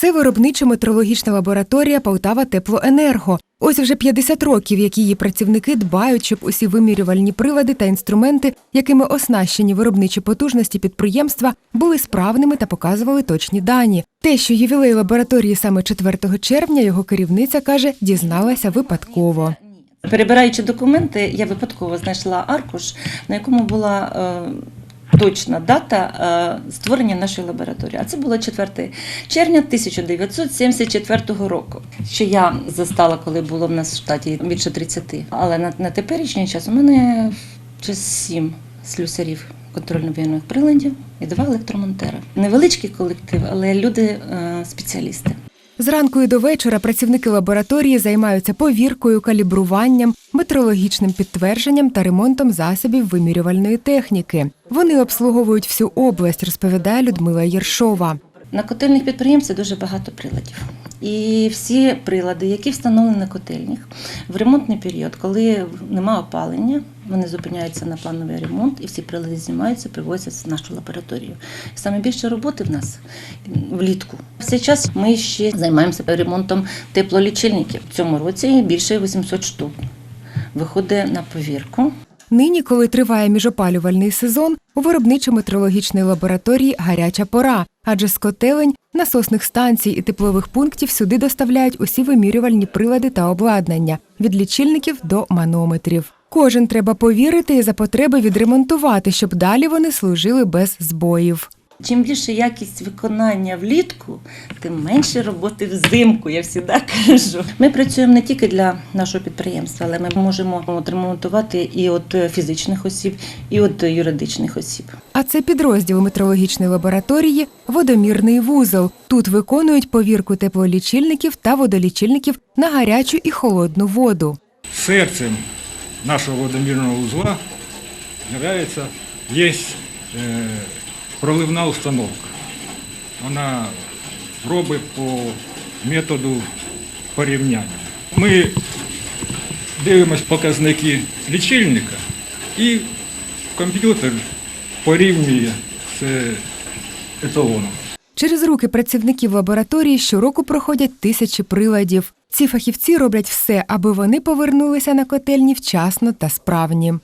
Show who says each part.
Speaker 1: Це виробничо-метрологічна лабораторія Полтава Теплоенерго. Ось вже 50 років, як її працівники дбають, щоб усі вимірювальні прилади та інструменти, якими оснащені виробничі потужності підприємства, були справними та показували точні дані. Те, що ювілей лабораторії саме 4 червня, його керівниця каже, дізналася випадково.
Speaker 2: Перебираючи документи, я випадково знайшла аркуш, на якому була е, точна дата е, створення нашої лабораторії. А це було 4 червня 1974 року. Що я застала, коли було в нас в штаті більше 30. Але на, на теперішній час у мене вже 7 слюсарів контрольно-війних приладів і два електромонтери. Невеличкий колектив, але люди е, спеціалісти.
Speaker 1: Зранку і до вечора працівники лабораторії займаються повіркою, калібруванням, метрологічним підтвердженням та ремонтом засобів вимірювальної техніки. Вони обслуговують всю область, розповідає Людмила Єршова.
Speaker 2: На котельних підприємців дуже багато приладів. І всі прилади, які встановлені на котельнях в ремонтний період, коли нема опалення, вони зупиняються на плановий ремонт, і всі прилади знімаються, привозяться в нашу лабораторію. Саме більше роботи в нас влітку. В цей час ми ще займаємося ремонтом теплолічильників. В цьому році більше 800 штук. Виходить на повірку.
Speaker 1: Нині, коли триває міжопалювальний сезон, у виробничо-метрологічної лабораторії гаряча пора, адже з котелень, насосних станцій і теплових пунктів сюди доставляють усі вимірювальні прилади та обладнання від лічильників до манометрів. Кожен треба повірити і за потреби відремонтувати, щоб далі вони служили без збоїв.
Speaker 2: Чим більше якість виконання влітку, тим менше роботи взимку. Я завжди кажу. Ми працюємо не тільки для нашого підприємства, але ми можемо отремонтувати і від фізичних осіб, і від юридичних осіб.
Speaker 1: А це підрозділ метрологічної лабораторії водомірний вузол. Тут виконують повірку теплолічильників та водолічильників на гарячу і холодну воду.
Speaker 3: серцем нашого водомірного узла являється, є е, проливна установка. Вона робить по методу порівняння. Ми дивимося показники лічильника і комп'ютер порівнює з еталоном.
Speaker 1: Через руки працівників лабораторії щороку проходять тисячі приладів. Ці фахівці роблять все, аби вони повернулися на котельні вчасно та справні.